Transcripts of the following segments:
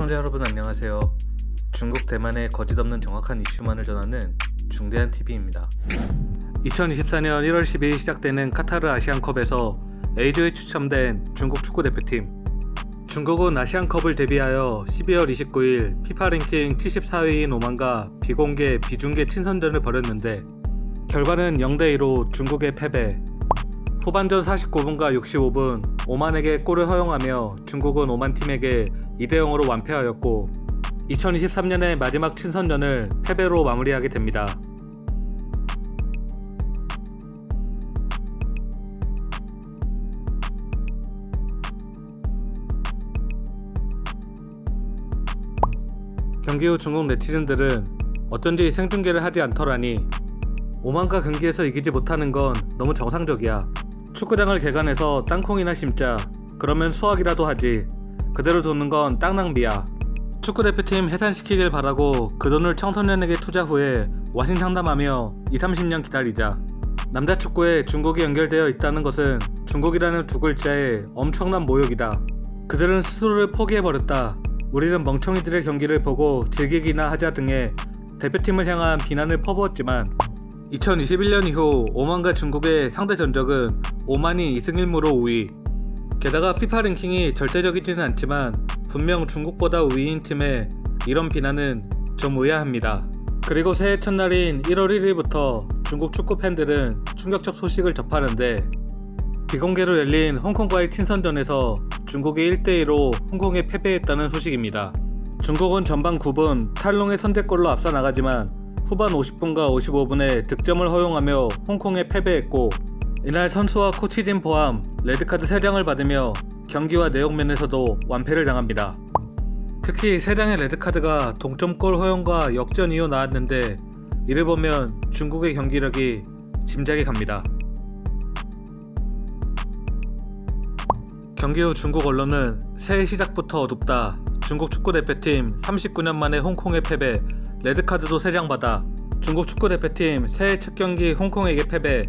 시청자 여러분 안녕하세요. 중국 대만의 거짓없는 정확한 이슈만을 전하는 중대한 TV입니다. 2024년 1월 12일 시작되는 카타르 아시안컵에서 A조에 추첨된 중국 축구 대표팀. 중국은 아시안컵을 대비하여 12월 29일 피파 랭킹 74위인 오만과 비공개 비중계 친선전을 벌였는데 결과는 0대 2로 중국의 패배. 후반전 49분과 65분 오만에게 골을 허용하며 중국은 오만 팀에게 2대 0으로 완패하였고 2023년의 마지막 친선전을 패배로 마무리하게 됩니다. 경기 후 중국 네티즌들은 어쩐지 생중계를 하지 않더라니 오만과 경기에서 이기지 못하는 건 너무 정상적이야. 축구장을 개간해서 땅콩이나 심자. 그러면 수학이라도 하지. 그대로 두는 건 땅 낭비야. 축구 대표팀 해산시키길 바라고 그 돈을 청소년에게 투자 후에 와신 상담하며 2, 30년 기다리자. 남자 축구에 중국이 연결되어 있다는 것은 중국이라는 두 글자의 엄청난 모욕이다. 그들은 스스로를 포기해버렸다. 우리는 멍청이들의 경기를 보고 즐기기나 하자 등의 대표팀을 향한 비난을 퍼부었지만 2021년 이후 오만과 중국의 상대 전적은 오만이 2승 1무로 우위. 게다가 피파 랭킹이 절대적이지는 않지만 분명 중국보다 우위인 팀에 이런 비난은 좀 의아합니다. 그리고 새해 첫날인 1월 1일부터 중국 축구 팬들은 충격적 소식을 접하는데 비공개로 열린 홍콩과의 친선전에서 중국이 1대2로 홍콩에 패배했다는 소식입니다. 중국은 전반 9분 탈롱의 선제골로 앞서 나가지만 후반 50분과 55분에 득점을 허용하며 홍콩에 패배했고 이날 선수와 코치진 포함 레드카드 3장을 받으며 경기와 내용 면에서도 완패를 당합니다. 특히 3장의 레드카드가 동점골 허용과 역전 이후 나왔는데 이를 보면 중국의 경기력이 짐작이 갑니다. 경기 후 중국 언론은 새해 시작부터 어둡다. 중국 축구 대표팀 39년 만에 홍콩에 패배, 레드카드도 3장 받아. 중국 축구 대표팀 새해 첫 경기 홍콩에게 패배,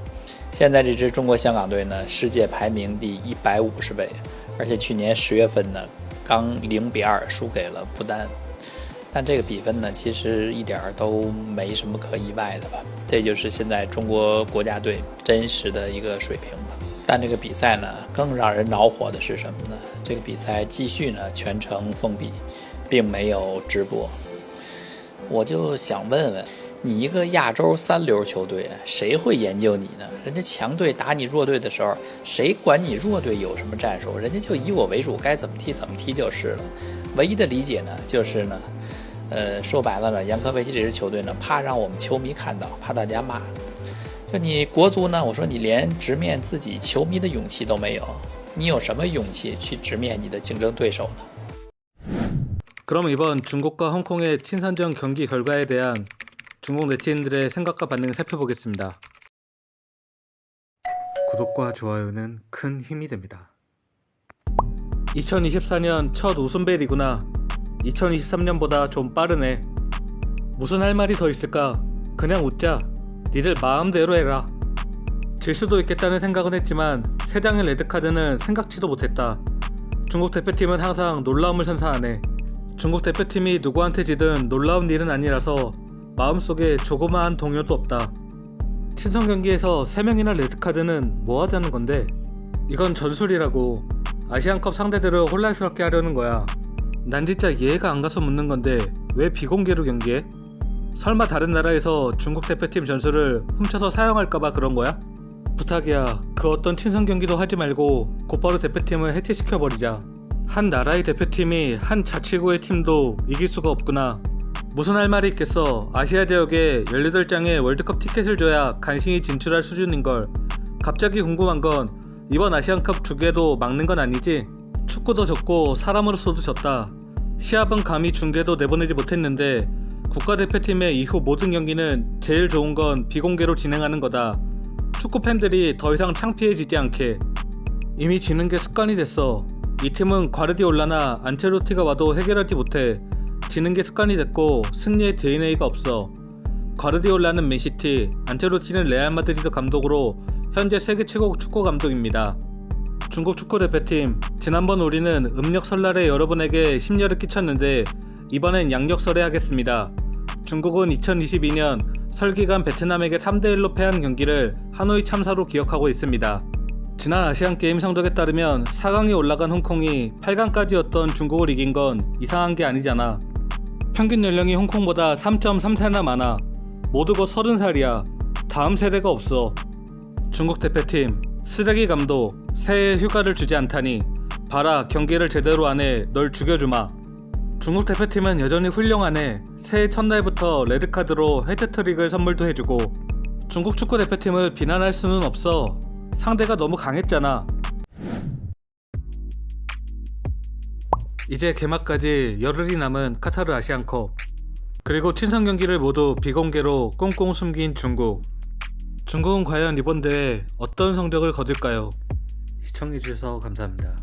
现在这支中国香港队呢，世界排名第一百五十位，而且去年十月份呢，刚零比二输给了不丹。但这个比分呢，其实一点儿都没什么可意外的吧。这就是现在中国国家队真实的一个水平吧。但这个比赛呢，更让人恼火的是什么呢？这个比赛继续呢全程封闭，并没有直播。我就想问问，你一个亚洲三流球队，谁会研究你呢？人家强队打你弱队的时候，谁管你弱队有什么战术？人家就以我为主，该怎么踢怎么踢就是了。唯一的理解呢，就是呢，呃，说白了呢，杨科维奇这支球队呢，怕让我们球迷看到，怕大家骂。就你国足呢，我说你连直面自己球迷的勇气都没有，你有什么勇气去直面你的竞争对手呢？ 그럼 이번 중국과 홍콩의 친선전 경기 결과에 대한 중국 네티즌들의 생각과 반응을 살펴보겠습니다. 구독과 좋아요는 큰 힘이 됩니다. 2024년 첫 웃음벨이구나. 2023년보다 좀 빠르네. 무슨 할 말이 더 있을까? 그냥 웃자. 니들 마음대로 해라. 질 수도 있겠다는 생각은 했지만 세 장의 레드카드는 생각지도 못했다. 중국 대표팀은 항상 놀라움을 선사하네. 중국 대표팀이 누구한테 지든 놀라운 일은 아니라서 마음속에 조그마한 동요도 없다. 친선 경기에서 3명이나 레드카드는 뭐 하자는 건데? 이건 전술이라고. 아시안컵 상대들을 혼란스럽게 하려는 거야. 난 진짜 이해가 안 가서 묻는 건데 왜 비공개로 경기해? 설마 다른 나라에서 중국 대표팀 전술을 훔쳐서 사용할까봐 그런 거야? 부탁이야. 그 어떤 친선 경기도 하지 말고 곧바로 대표팀을 해체시켜버리자. 한 나라의 대표팀이 한 자치구의 팀도 이길 수가 없구나. 무슨 할 말이 있겠어. 아시아 지역에 18장의 월드컵 티켓을 줘야 간신히 진출할 수준인걸. 갑자기 궁금한 건 이번 아시안컵 주계도 막는 건 아니지? 축구도 졌고 사람으로서도 졌다. 시합은 감히 중계도 내보내지 못했는데 국가대표팀의 이후 모든 경기는 제일 좋은 건 비공개로 진행하는 거다. 축구 팬들이 더 이상 창피해지지 않게. 이미 지는 게 습관이 됐어. 이 팀은 과르디올라나 안첼로티가 와도 해결하지 못해. 지는 게 습관이 됐고 승리의 DNA가 없어. 과르디올라는 맨시티, 안첼로티는 레알 마드리드 감독으로 현재 세계 최고 축구 감독입니다. 중국 축구 대표팀 지난번 우리는 음력 설날에 여러분에게 심려를 끼쳤는데 이번엔 양력 설해하겠습니다. 중국은 2022년 설 기간 베트남에게 3대 1로 패한 경기를 하노이 참사로 기억하고 있습니다. 지난 아시안 게임 성적에 따르면 4강에 올라간 홍콩이 8강까지였던 중국을 이긴 건 이상한 게 아니잖아. 평균 연령이 홍콩보다 3.3세나 많아. 모두 곧 30살이야. 다음 세대가 없어. 중국 대표팀 쓰레기 감독 새해 휴가를 주지 않다니 봐라 경기를 제대로 안 해 널 죽여주마 중국 대표팀은 여전히 훌륭하네 새해 첫날부터 레드카드로 헤드트릭을 선물도 해주고 중국 축구 대표팀을 비난할 수는 없어 상대가 너무 강했잖아 이제 개막까지 열흘이 남은 카타르 아시안컵 그리고 친선 경기를 모두 비공개로 꽁꽁 숨긴 중국 중국은 과연 이번 대회 어떤 성적을 거둘까요? 시청해주셔서 감사합니다.